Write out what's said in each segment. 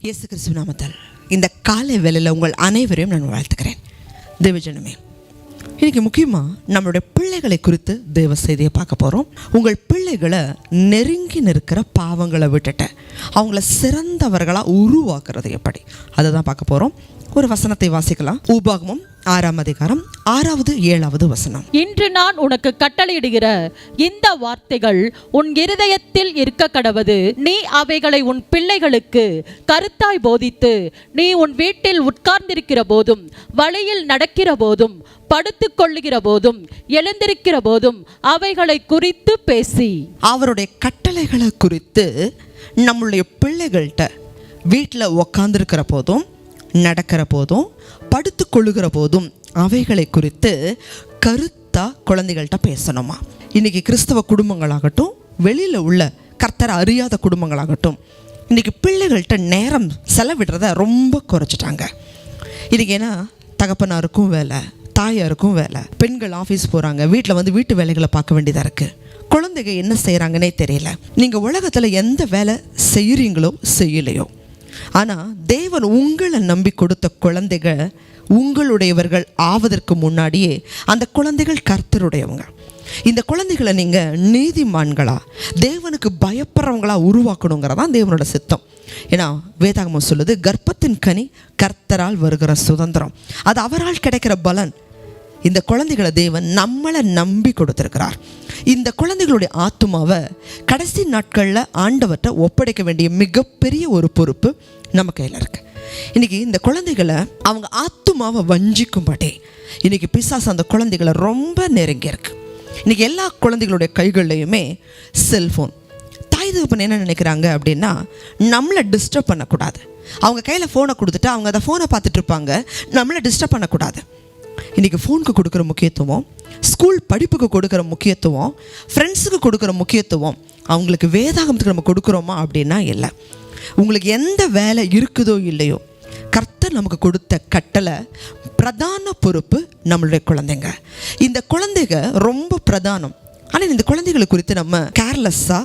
இயேசு கிறிஸ்துவ நாமத்தால் இந்த காலை வேலையில் உங்கள் அனைவரையும் நான் வாழ்த்துக்கிறேன் தேவஜனமே இன்றைக்கி முக்கியமாக நம்மளுடைய பிள்ளைகளை குறித்து தேவ செய்தியை பார்க்க போகிறோம் உங்கள் பிள்ளைகளை நெருங்கி நிற்கிற பாவங்களை விட்டுட்டு அவங்கள சிறந்தவர்களாக உருவாக்குறது எப்படி? அதை தான் பார்க்க போகிறோம் ஒரு வசனத்தை வாசிக்கலாம். உபாகமும் ஆறாம் அதிகாரம் ஆறாவது ஏழாவது வசனம். இன்று நான் உனக்கு கட்டளையிடுகிற இந்த வார்த்தைகள் உன் இருதயத்தில் இருக்க கடவது. நீ அவைகளை உன் பிள்ளைகளுக்கு கருத்தாய் போதித்து நீ உன் வீட்டில் உட்கார்ந்திருக்கிற போதும் வழியில் நடக்கிற போதும் படுத்துக் கொள்ளுகிற போதும் எழுந்திருக்கிற போதும் அவைகளை குறித்து பேசி. அவருடைய கட்டளைகளை குறித்து நம்மளுடைய பிள்ளைகள்கிட்ட வீட்டில் உக்காந்துருக்கிற போதும் நடக்கிற போதும் படுத்துக்கொள்ளுகிற போதும் அவைகளை குறித்து கருத்தாக குழந்தைகள்கிட்ட பேசணுமா? இன்றைக்கி கிறிஸ்தவ குடும்பங்களாகட்டும் வெளியில் உள்ள கர்த்தரை அறியாத குடும்பங்களாகட்டும் இன்றைக்கி பிள்ளைகள்கிட்ட நேரம் செலவிடுறத ரொம்ப குறைச்சிட்டாங்க. இன்றைக்கி ஏன்னா தகப்பனாருக்கும் வேலை தாயாருக்கும் வேலை பெண்கள் ஆஃபீஸ் போகிறாங்க வீட்டில் வந்து வீட்டு வேலைகளை பார்க்க வேண்டியதாக இருக்குது குழந்தைங்க என்ன செய்கிறாங்கன்னே தெரியல. நீங்கள் உலகத்தில் எந்த வேலை செய்கிறீங்களோ செய்யலையோ. ஆனால் தேவன் உங்களை நம்பி கொடுத்த குழந்தைகள் உங்களுடையவர்கள் ஆவதற்கு முன்னாடியே அந்த குழந்தைகள் கர்த்தருடையவங்க. இந்த குழந்தைகளை நீங்கள் நீதிமான்களா தேவனுக்கு பயப்படுறவங்களா உருவாக்கணுங்கிறதான் தேவனோட சித்தம். ஏன்னா வேதாகமம் சொல்லுது கர்ப்பத்தின் கனி கர்த்தரால் வருகிற சுதந்திரம். அது அவரால் கிடைக்கிற பலன். இந்த குழந்தைகளை தேவன் நம்மளை நம்பி கொடுத்துருக்கிறார். இந்த குழந்தைகளுடைய ஆத்துமாவை கடைசி நாட்களில் ஆண்டவர்கிட்ட ஒப்படைக்க வேண்டிய மிகப்பெரிய ஒரு பொறுப்பு நம்ம கையில் இருக்கு. இன்னைக்கு இந்த குழந்தைகளை அவங்க ஆத்துமாவை வஞ்சிக்கும்படி இன்னைக்கு பிசாஸ் அந்த குழந்தைகளை ரொம்ப நெருங்கி இருக்குது இன்னைக்கு எல்லா குழந்தைகளுடைய கைகள்லையுமே செல்ஃபோன் தாய் தகப்பன் என்ன நினைக்கிறாங்க அப்படின்னா நம்மளை டிஸ்டர்ப் பண்ணக்கூடாது. அவங்க கையில் ஃபோனை கொடுத்துட்டு அவங்க அதை ஃபோனை பார்த்துட்டு இருப்பாங்க. நம்மளை டிஸ்டர்ப் பண்ணக்கூடாது. இன்றைக்கி ஃபோனுக்கு கொடுக்குற முக்கியத்துவம் ஸ்கூல் படிப்புக்கு கொடுக்குற முக்கியத்துவம் ஃப்ரெண்ட்ஸுக்கு கொடுக்குற முக்கியத்துவம் அவங்களுக்கு வேதாகமத்துக்கு நம்ம கொடுக்குறோமா அப்படின்னா இல்லை. உங்களுக்கு எந்த வேலை இருக்குதோ இல்லையோ கர்த்தர் நமக்கு கொடுத்த கட்டளை பிரதான பொறுப்பு நம்மளுடைய குழந்தைங்க. இந்த குழந்தைங்க ரொம்ப பிரதானம். ஆனால் இந்த குழந்தைகளை குறித்து நம்ம கேர்லெஸ்ஸாக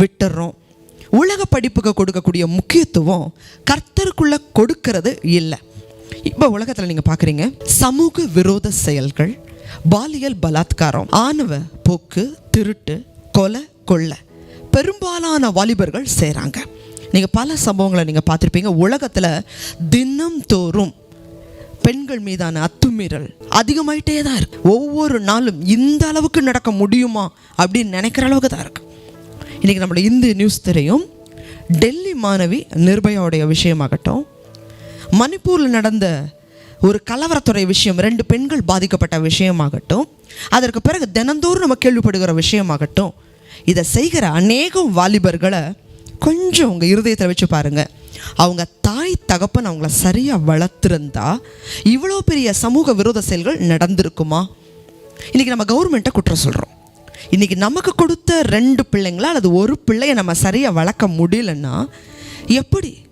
விட்டுறோம். உலக படிப்புக்கு கொடுக்கக்கூடிய முக்கியத்துவம் கர்த்தருக்குள்ளே கொடுக்கறது இல்லை. இப்போ உலகத்தில் நீங்கள் பார்க்குறீங்க சமூக விரோத செயல்கள் பாலியல் பலாத்காரம் ஆணவ போக்கு திருட்டு கொலை கொள்ளை. பெரும்பாலான வாலிபர்கள் செய்கிறாங்க நீங்கள் பல சம்பவங்களை நீங்கள் பார்த்துருப்பீங்க. உலகத்தில் தினம்தோறும் பெண்கள் மீதான அத்துமீறல் அதிகமாயிட்டே தான் இருக்குது ஒவ்வொரு நாளும் இந்த அளவுக்கு நடக்க முடியுமா அப்படின்னு நினைக்கிற அளவுக்கு தான் இருக்குது இன்றைக்கி நம்மளோட இந்திய நியூஸ் தெரியும். டெல்லி மாணவி நிர்பயாவுடைய விஷயமாகட்டும் மணிப்பூரில் நடந்த ஒரு கலவரத்துறை விஷயம் ரெண்டு பெண்கள் பாதிக்கப்பட்ட விஷயமாகட்டும் அதற்கு பிறகு தினந்தோறும் நம்ம கேள்விப்படுகிற விஷயமாகட்டும் இதை செய்கிற அநேகம் வாலிபர்களை கொஞ்சம் உங்கள் இருதயத்தில் வச்சு பாருங்க. அவங்க தாய் தகப்பன் அவங்கள சரியாக வளர்த்துருந்தா இவ்வளோ பெரிய சமூக விரோத செயல்கள் நடந்திருக்குமா? இன்றைக்கி நம்ம கவர்மெண்ட்டை குற்றம் சொல்கிறோம் இன்றைக்கி நமக்கு கொடுத்த ரெண்டு பிள்ளைங்களா அல்லது ஒரு பிள்ளையை நம்ம சரியாக வளர்க்க முடியலன்னா எப்படி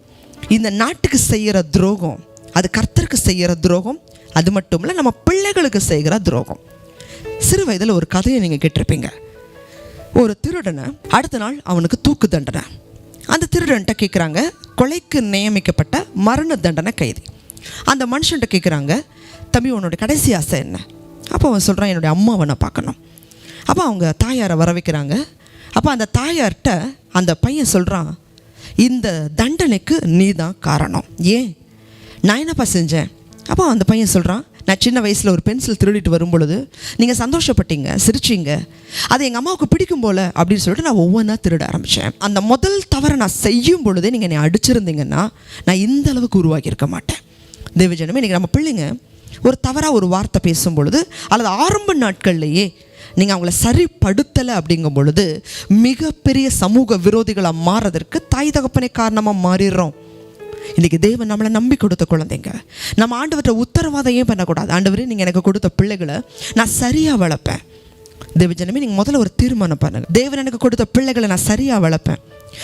இந்த நாட்டுக்கு செய்கிற துரோகம் அது கர்த்தருக்கு செய்கிற துரோகம் அது மட்டும் இல்லை நம்ம பிள்ளைகளுக்கு செய்கிற துரோகம். சிறு வயதில் ஒரு கதையை நீங்கள் கேட்டிருப்பீங்க. ஒரு திருடனை அடுத்த நாள் அவனுக்கு தூக்கு தண்டனை. அந்த திருடன்ட்ட கேட்குறாங்க கொலைக்கு நியமிக்கப்பட்ட மரண தண்டனை கைதி. அந்த மனுஷன்ட்ட கேட்குறாங்க தம்பி உன்னோட கடைசி ஆசை என்ன? அப்போ அவன் சொல்கிறான் என்னுடைய அம்மாவை நான் பார்க்கணும். அப்போ அவங்க தாயாரை வர வைக்கிறாங்க அப்போ அந்த தாயார்கிட்ட அந்த பையன் சொல்கிறான் இந்த தண்டனைக்கு நீ தான் காரணம். ஏன்? நான் என்னப்பா செஞ்சேன்? அப்போ அந்த பையன் சொல்கிறான் நான் சின்ன வயசில் ஒரு பென்சில் திருடிட்டு வரும் பொழுது நீங்கள் சந்தோஷப்பட்டீங்க சிரிச்சிங்க. அது எங்கள் அம்மாவுக்கு பிடிக்கும் போல அப்படின்னு சொல்லிட்டு நான் ஒவ்வொன்றா திருட ஆரம்பித்தேன் அந்த முதல் தவறை நான் செய்யும் பொழுதே நீங்கள் என்னை அடிச்சிருந்தீங்கன்னா நான் இந்த அளவுக்கு உருவாகியிருக்க மாட்டேன். தேவஜனமே இன்றைக்கி நம்ம பிள்ளைங்க ஒரு தவறாக ஒரு வார்த்தை பேசும் பொழுது அல்லது ஆரம்ப நாட்கள்லையே நீங்கள் அவங்கள சரிப்படுத்தலை அப்படிங்கும் பொழுது மிகப்பெரிய சமூக விரோதிகளாக மாறதற்கு தாய் தகப்பனை காரணமாக மாறிடுறோம். இன்றைக்கி தேவன் நம்மளை நம்பி கொடுத்த குழந்தைங்க. நம்ம ஆண்டவர்கிட்ட உத்தரவாதம் ஏன் பண்ணக்கூடாது? ஆண்டவரே நீங்கள் எனக்கு கொடுத்த பிள்ளைகளை நான் சரியாக வளர்ப்பேன். தேவஜனமே நீங்கள் முதல்ல ஒரு தீர்மானம் பண்ணுங்கள் தேவன் எனக்கு கொடுத்த பிள்ளைகளை நான் சரியாக வளர்ப்பேன்.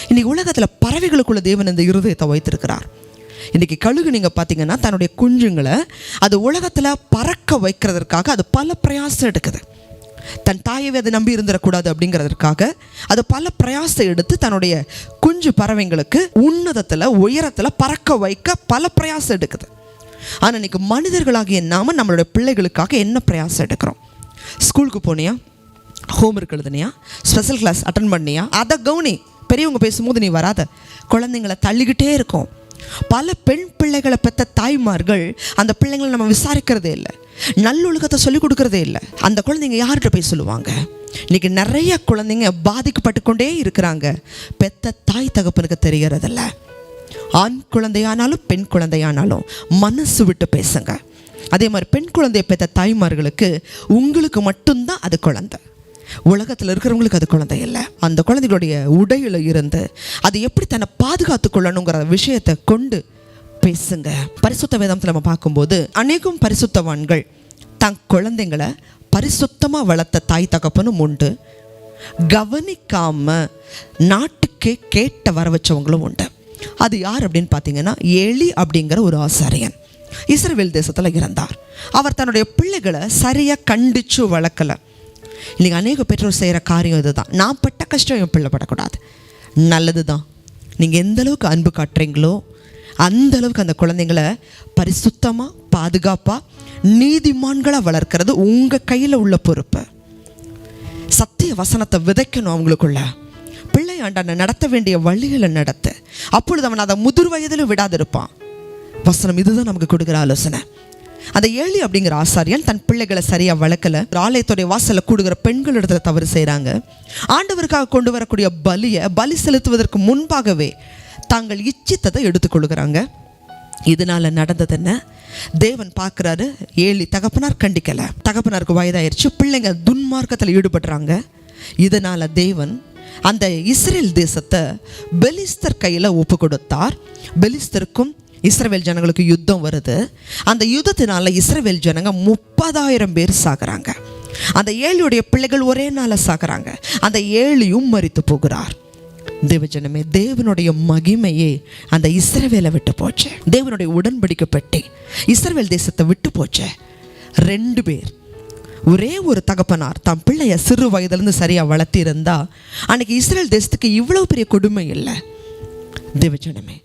இன்றைக்கி உலகத்தில் பறவைகளுக்குள்ள தேவன் இந்த இருதயத்தை வைத்திருக்கிறார். இன்றைக்கி கழுகு நீங்கள் பார்த்தீங்கன்னா தன்னுடைய குஞ்சுங்களை அது உலகத்தில் பறக்க வைக்கிறதுக்காக அது பல பிரயாசம் எடுக்குது. தன் தாயவே அதை நம்பி இருந்துடக்கூடாது அப்படிங்கிறதுக்காக அது பல பிரயாசம் எடுத்து தன்னுடைய குஞ்சு பறவைங்களுக்கு உன்னதத்தில் உயரத்தில் பறக்க வைக்க பல பிரயாசம் எடுக்குது. ஆனால் இன்னைக்கு மனிதர்களாகிய நாம் நம்மளுடைய பிள்ளைகளுக்காக என்ன பிரயாசம் எடுக்கிறோம்? ஸ்கூலுக்கு போனியா? ஹோம்ஒர்க் எழுதுனியா? ஸ்பெஷல் கிளாஸ் அட்டன் பண்ணியா? அதை கவுனி பெரியவங்க பேசும்போது நீ வராத. குழந்தைங்களை தள்ளிக்கிட்டே இருக்கும். பல பெண் பிள்ளைகளை பெற்ற தாய்மார்கள் அந்த பிள்ளைங்களை நம்ம விசாரிக்கிறதே இல்லை. நல்லொழுக்கத்தை சொல்லிக் கொடுக்கறதே இல்லை. அந்த குழந்தைங்க யார்கிட்ட போய் சொல்லுவாங்க? இன்னைக்கு நிறைய குழந்தைங்க பாதிக்கப்பட்டு கொண்டே இருக்கிறாங்க. பெத்த தாய் தகப்பனுக்கு தெரிகிறதில்ல. ஆண் குழந்தையானாலும் பெண் குழந்தையானாலும் மனசு விட்டு பேசுங்க. அதே மாதிரி பெண் குழந்தையை பெற்ற தாய்மார்களுக்கு உங்களுக்கு மட்டும்தான் அது குழந்தை. உலகத்தில் இருக்கிறவங்களுக்கு அது குழந்தை இல்லை. அந்த குழந்தைகளுடைய உடையில் இருந்து அது எப்படி தன்னை பாதுகாத்து கொள்ளணுங்கிற விஷயத்தை கொண்டு பேசுங்க. பரிசுத்த வேதத்தில் நம்ம பார்க்கும்போது அநேகம் பரிசுத்தவான்கள் தன் குழந்தைங்களை பரிசுத்தமாக வளர்த்த தாய் தகப்பனும் உண்டு. கவனிக்காம நாட்டுக்கே கேட்ட வர வச்சவங்களும் உண்டு. அது யார் அப்படின்னு பார்த்தீங்கன்னா எலி அப்படிங்கிற ஒரு ஆசாரியன். இஸ்ரேல் தேசத்தில் இருந்தார் அவர் தன்னுடைய பிள்ளைகளை சரியாக கண்டிச்சு வளர்க்கலை. இன்னைக்கு அநேக பெற்றோர் செய்கிற காரியம் இதுதான். நான் பட்ட கஷ்டம் என் பிள்ளை படக்கூடாது. நல்லது தான் நீங்கள் எந்த அளவுக்கு அன்பு காட்டுறீங்களோ அந்த அளவுக்கு அந்த குழந்தைங்களை பரிசுத்தமாக பாதுகாப்பாக நீதிமான்களாக வளர்க்கறது உங்கள் கையில் உள்ள பொறுப்பு. சத்திய வசனத்தை விதைக்கணும் அவங்களுக்குள்ள. பிள்ளை ஆண்டான நடத்த வேண்டிய வழிகளை நடத்த. அப்பொழுது அவன் அதை முதிர் வயதிலும் விடாதிருப்பான். வசனம் இதுதான் நமக்கு கொடுக்குற ஆலோசனை. அந்த ஏழி அப்படிங்கிற ஆசாரியன் தன் பிள்ளைகளை சரியாக வளர்க்கல. ஆலயத்துடைய வாசல்ல கூடுகிற பெண்கள் இடத்துல தவறு செய்கிறாங்க ஆண்டவருக்காக கொண்டு வரக்கூடிய பலியை பலி செலுத்துவதற்கு முன்பாகவே தாங்கள் இச்சித்ததை எடுத்துக்கொள்கிறாங்க இதனால நடந்தது என்ன? தேவன் பார்க்குறாரு ஏழி தகப்பனார் கண்டிக்கல. தகப்பனாருக்கு வயதாயிருச்சு பிள்ளைங்க துன்மார்க்கத்தில் ஈடுபடுறாங்க. இதனால தேவன் அந்த இஸ்ரேல் தேசத்தை பெலிஸ்தர் கையில் ஒப்பு கொடுத்தார். பெலிஸ்தருக்கும் இஸ்ரவேல் ஜனங்களுக்கு யுத்தம் வருது. அந்த யுத்தத்தினால இஸ்ரவேல் ஜனங்க முப்பதாயிரம் பேர் சாகுறாங்க. அந்த ஏழியுடைய பிள்ளைகள் ஒரே நாள சாகுறாங்க. அந்த ஏழியும் மறித்து போகிறார். தேவஜனமே தேவனுடைய மகிமையே அந்த இஸ்ரவேலை விட்டு போச்சு. தேவனுடைய உடன்படிக்கை பெட்டி இஸ்ரவேல் தேசத்தை விட்டு போச்சு. ரெண்டு பேர். ஒரே ஒரு தகப்பனார் தம் பிள்ளைய சிறு வயதுலேருந்து சரியாக வளர்த்திருந்தா அன்னைக்கு இஸ்ரேல் தேசத்துக்கு இவ்வளோ பெரிய கொடுமை இல்லை. தேவஜனமே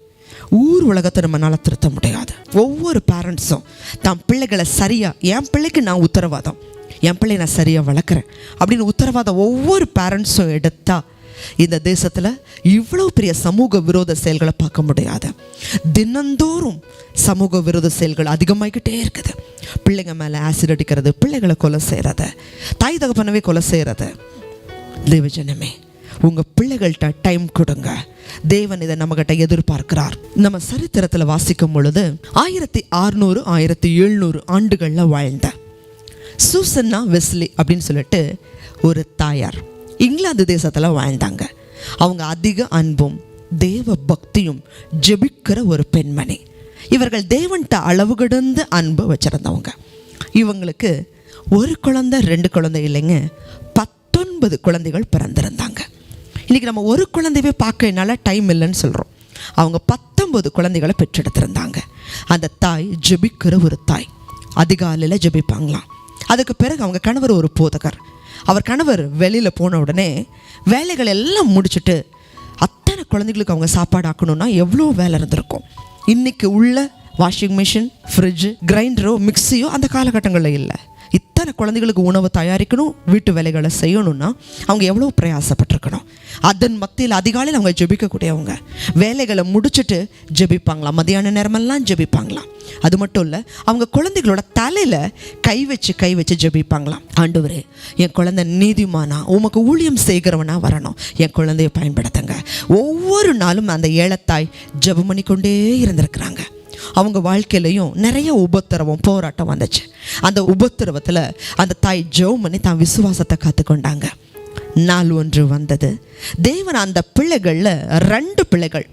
ஊர் உலகத்தை நம்மளால் திருத்த முடியாது. ஒவ்வொரு பேரண்ட்ஸும் தம் பிள்ளைகளை சரியாக என் பிள்ளைக்கு நான் உத்தரவாதம் என் பிள்ளை நான் சரியாக வளர்க்குறேன் அப்படின்னு உத்தரவாதம் ஒவ்வொரு பேரண்ட்ஸும் எடுத்தால் இந்த தேசத்தில் இவ்வளோ பெரிய சமூக விரோத செயல்களை பார்க்க முடியாது. தினந்தோறும் சமூக விரோத செயல்கள் அதிகமாகிக்கிட்டே இருக்குது. பிள்ளைங்க மேலே ஆசிட் அடிக்கிறது பிள்ளைகளை கொலை செய்கிறது தாய் தகப்பனவே கொலை செய்கிறது தேவஜனமே உங்கள் பிள்ளைகள்கிட்ட டைம் கொடுங்க. தேவன் இதை நம்மகிட்ட எதிர்பார்க்கிறார். நம்ம சரித்திரத்தில் வாசிக்கும் பொழுது ஆயிரத்தி அறுநூறு ஆயிரத்தி எழுநூறு ஆண்டுகளில் வாழ்ந்த சூசன்னா வெஸ்லி அப்படின்னு சொல்லிட்டு ஒரு தாயார் இங்கிலாந்து தேசத்தில் வாழ்ந்தாங்க. அவங்க அதிக அன்பும் தேவ பக்தியும் ஜெபிக்கிற ஒரு பெண்மணி. இவர்கள் தேவன்கிட்ட அளவு கடந்த அன்பு வச்சுருந்தவங்க. இவங்களுக்கு ஒரு குழந்தை ரெண்டு குழந்தை இல்லைங்க பத்தொன்பது குழந்தைகள் பிறந்திருந்தாங்க. இன்றைக்கி நம்ம ஒரு குழந்தையவே பார்க்க என்னால் டைம் இல்லைன்னு சொல்கிறோம் அவங்க பத்தொம்பது குழந்தைகளை பெற்றெடுத்திருந்தாங்க. அந்த தாய் ஜெபிக்கிற ஒரு தாய். அதிகாலையில் ஜெபிப்பாங்களாம். அதுக்கு பிறகு அவங்க கணவர் ஒரு போதகர். அவர் கணவர் வெளியில் போன உடனே வேலைகள் எல்லாம் முடிச்சுட்டு அத்தனை குழந்தைகளுக்கு அவங்க சாப்பாடு ஆக்கணும்னா எவ்வளோ வேலை இருந்திருக்கும். இன்றைக்கி உள்ள வாஷிங் மிஷின் ஃப்ரிட்ஜு கிரைண்டரோ மிக்ஸியோ அந்த காலகட்டங்களில் இல்லை. அத்தனை குழந்தைகளுக்கு உணவு தயாரிக்கணும் வீட்டு வேலைகளை செய்யணும்னா அவங்க எவ்வளோ பிரயாசப்பட்டிருக்கணும்? அதன் மத்தியில் அதிகாலையில் அவங்க ஜெபிக்கக்கூடியவங்க. வேலைகளை முடிச்சுட்டு ஜெபிப்பாங்களாம். மதியான நேரமெல்லாம் ஜெபிப்பாங்களாம். அது மட்டும் இல்லை அவங்க குழந்தைகளோட தலையில் கை வச்சு கை வச்சு ஜெபிப்பாங்களாம். ஆண்டவரே என் குழந்தை நீதிமானா உமக்கு ஊழியம் செய்கிறவனா வரணும். என் குழந்தைய பயன்படுத்துங்க. ஒவ்வொரு நாளும் அந்த ஏழத்தாய் ஜெபம் பண்ணிக்கொண்டே இருந்திருக்கிறாங்க. அவங்க வாழ்க்கையிலையும் நிறைய உபத்திரவம் போராட்டம் வந்துச்சு. அந்த உபத்திரவத்தில் அந்த தாய் ஜெபம் பண்ணி தான் விசுவாசத்தை காத்துக்கொண்டாங்க. நாள் ஒன்று வந்தது. தேவன் அந்த பிள்ளைகளில் ரெண்டு பிள்ளைகள்.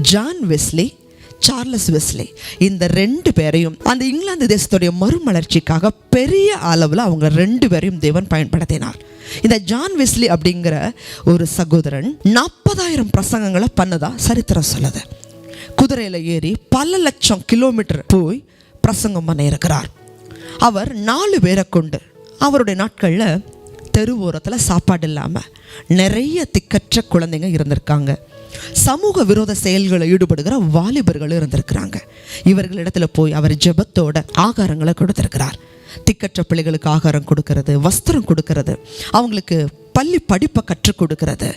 John Wesley Charles Wesley. இந்த ரெண்டு பேரையும் அந்த இங்கிலாந்து தேசத்துடைய மறுமலர்ச்சிக்காக பெரிய அளவில் அவங்க ரெண்டு பேரையும் தேவன் பயன்படுத்தினார். இந்த ஜான் வெஸ்லி அப்படிங்கிற ஒரு சகோதரன் நாற்பதாயிரம் பிரசங்கங்களை பண்ணதா சரித்திரம் சொல்லுது. குதிரையில் ஏறி பல லட்சம் கிலோமீட்டர் போய் பிரசங்கம் பண்ண இருக்கிறார். அவர் நாலு பேரை கொண்டு அவருடைய நாட்களில் தெருவோரத்தில் சாப்பாடு இல்லாமல் நிறைய திக்கற்ற குழந்தைங்க இருந்திருக்காங்க. சமூக விரோத செயல்களை ஈடுபடுகிற வாலிபர்களும் இருந்திருக்கிறாங்க. இவர்களிடத்துல போய் அவர் ஜெபத்தோட ஆகாரங்களை கொடுத்திருக்கிறார். திக்கற்ற பிள்ளைகளுக்கு ஆகாரம் கொடுக்கறது வஸ்திரம் கொடுக்கறது அவங்களுக்கு பள்ளி படிப்பை கற்றுக் கொடுக்கறது.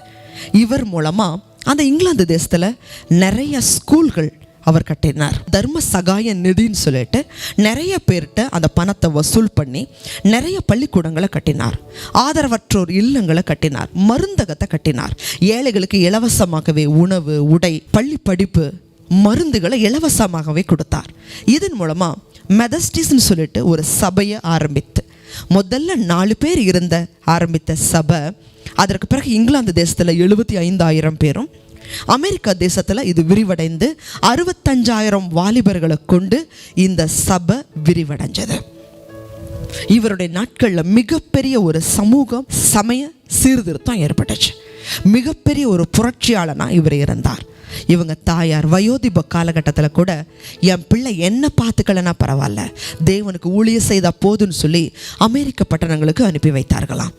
இவர் மூலமா அந்த இங்கிலாந்து தேசத்தில் நிறைய ஸ்கூல்கள் அவர் கட்டினார். தர்ம சகாய நிதின்னு சொல்லிட்டு நிறைய பேர்கிட்ட அந்த பணத்தை வசூல் பண்ணி நிறைய பள்ளிக்கூடங்களை கட்டினார். ஆதரவற்றோர் இல்லங்களை கட்டினார். மருந்தகத்தை கட்டினார். ஏழைகளுக்கு இலவசமாகவே உணவு உடை பள்ளி படிப்பு மருந்துகளை இலவசமாகவே கொடுத்தார். இதன் மூலமாக மெதஸ்டிஸ்ன்னு சொல்லிட்டு ஒரு சபையை ஆரம்பித்து முதல்ல நாலு பேர் இருந்த ஆரம்பித்த சபை அதற்கு பிறகு இங்கிலாந்து தேசத்தில் எழுபத்தி ஐந்தாயிரம் பேரும் அமெரிக்கா தேசத்தில் இது விரிவடைந்து அறுபத்தஞ்சாயிரம் வாலிபர்களை கொண்டு இந்த சபை விரிவடைஞ்சது. இவருடைய நாட்களில் மிகப்பெரிய ஒரு சமூகம் சமய சீர்திருத்தம் ஏற்பட்டுச்சு. மிகப்பெரிய ஒரு புரட்சியாளனாக இவர் இருந்தார். இவங்க தாயார் வயோதிப காலகட்டத்தில் கூட என் பிள்ளை என்ன பார்த்துக்கலனா பரவாயில்ல. தேவனுக்கு ஊழிய செய்தா போதுன்னு சொல்லி அமெரிக்க பட்டணங்களுக்கு அனுப்பி வைத்தார்களாம்.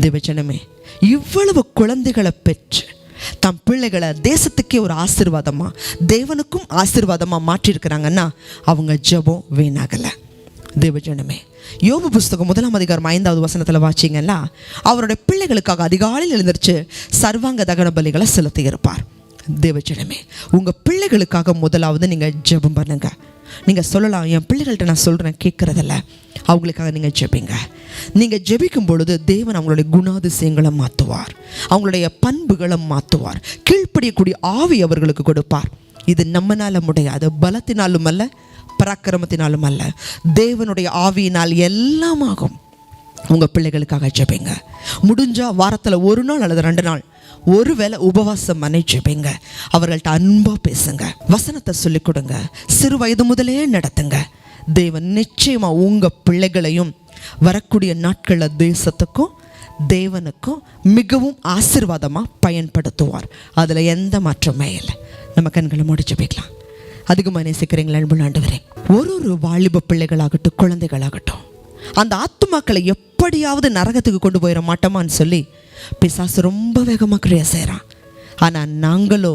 தேவஜனமே இவ்வளவு குழந்தைகளை பெற்று தம் பிள்ளைகளை தேசத்துக்கே ஒரு ஆசீர்வாதமா தேவனுக்கும் ஆசிர்வாதமாக மாற்றிருக்கிறாங்கன்னா அவங்க ஜபம் வீணாகலை. தேவஜனமே யோபு புஸ்தகம் முதலாம் அதிகாரம் ஐந்தாவது வசனத்தில் வாச்சிங்கன்னா அவருடைய பிள்ளைகளுக்காக அதிகாலையில் எழுந்திரிச்சு சர்வாங்க தகன பலிகளை செலுத்தி இருப்பார் தேவஜனமே உங்கள் பிள்ளைகளுக்காக முதலாவது நீங்கள் ஜெபம் பண்ணுங்க. நீங்கள் சொல்லலாம் என் பிள்ளைகள்கிட்ட நான் சொல்கிறேன் கேட்குறதில்ல. அவங்களுக்காக நீங்கள் ஜெபிங்க. நீங்கள் ஜெபிக்கும் பொழுது தேவன் அவங்களுடைய குணாதிசயங்களை மாற்றுவார் அவங்களுடைய பண்புகளை மாற்றுவார் கீழ்ப்படியக்கூடிய ஆவி அவர்களுக்கு கொடுப்பார். இது நம்மனால முடியாது பலத்தினாலும் அல்ல பராக்கிரமத்தினாலும் அல்ல. தேவனுடைய ஆவியினால் எல்லாம் ஆகும் உங்கள் பிள்ளைகளுக்காக ஜெபிங்க. முடிஞ்சால் வாரத்தில் ஒரு நாள் அல்லது ரெண்டு நாள் ஒருவேளை உபவாசம் மனை அவர்கள்ட்ட அன்பாக பேசுங்க. வசனத்தை சொல்லிக் கொடுங்க. சிறு வயது முதலே நடத்துங்க. தேவன் நிச்சயமாக உங்கள் பிள்ளைகளையும் வரக்கூடிய நாட்களில் தேசத்துக்கும் தேவனுக்கும் மிகவும் ஆசீர்வாதமாக பயன்படுத்துவார். அதில் எந்த மாற்றமே இல்லை. நம்ம கண்களை முடிச்சு போய்க்கலாம் அதிகமாக நேசிக்கிறீங்களா அன்பு நாண்டு வரேன் ஒரு ஒரு வாலிப பிள்ளைகளாகட்டும் குழந்தைகளாகட்டும். அந்த ஆத்துமாக்களை எப்படியாவது நரகத்துக்கு கொண்டு போயிட மாட்டோமான்னு சொல்லி பிசாசு ரொம்ப வேகமாக கிரியா செய்கிறான் ஆனால் நாங்களோ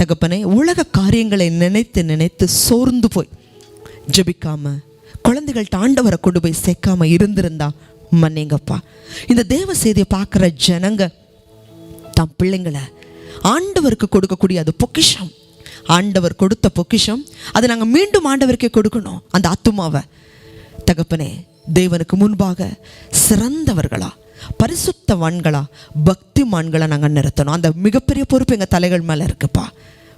தகப்பனே உலக காரியங்களை நினைத்து நினைத்து சோர்ந்து போய் ஜெபிக்காம குழந்தைகள்கிட்ட ஆண்டவரை கொண்டு போய் சேர்க்காம இருந்திருந்தா மன்னிங்கப்பா. இந்த தேவ செய்தியை பார்க்குற ஜனங்க தம் பிள்ளைங்களை ஆண்டவருக்கு கொடுக்கக்கூடிய அது பொக்கிஷம். ஆண்டவர் கொடுத்த பொக்கிஷம் அதை நாங்கள் மீண்டும் ஆண்டவருக்கே கொடுக்கணும். அந்த ஆத்துமாவை தகப்பனே தேவனுக்கு முன்பாக சிறந்தவர்களா பரிசுத்தவான்களா பக்திமான்களா நாங்கள் நிறுத்தணும். அந்த மிகப்பெரிய பொறுப்பு எங்கள் தலைகள் மேலே இருக்குப்பா.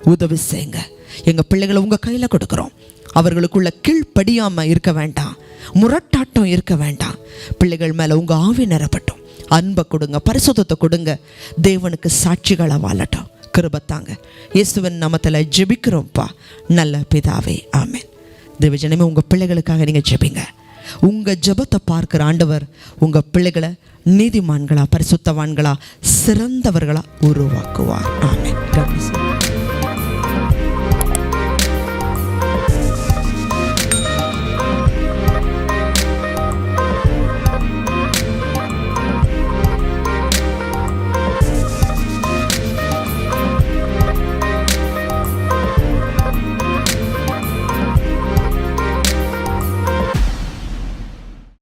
உதவி செய்யுங்க. எங்கள் பிள்ளைகளை உங்கள் கையில் கொடுக்குறோம். அவர்களுக்குள்ள கீழ்ப்படியாமல் இருக்க வேண்டாம். முரட்டாட்டம் இருக்க வேண்டாம். பிள்ளைகள் மேலே உங்கள் ஆவி நிறப்பட்டும் அன்பை கொடுங்க பரிசுத்தத்தை கொடுங்க. தேவனுக்கு சாட்சிகளை வாழட்டும். கிருபத்தாங்க இயேசுவன் நமத்தில் ஜெபிக்கிறோம்ப்பா. நல்ல பிதாவே ஆமேன். தேவஜனமே உங்கள் பிள்ளைகளுக்காக நீங்கள் ஜெபிங்க. உங்கள் ஜெபத்தை பார்க்குற ஆண்டவர் உங்கள் பிள்ளைகளை நீதிமான்களா பரிசுத்தவான்களா சிறந்தவர்களா உருவாக்குவார். ஆமே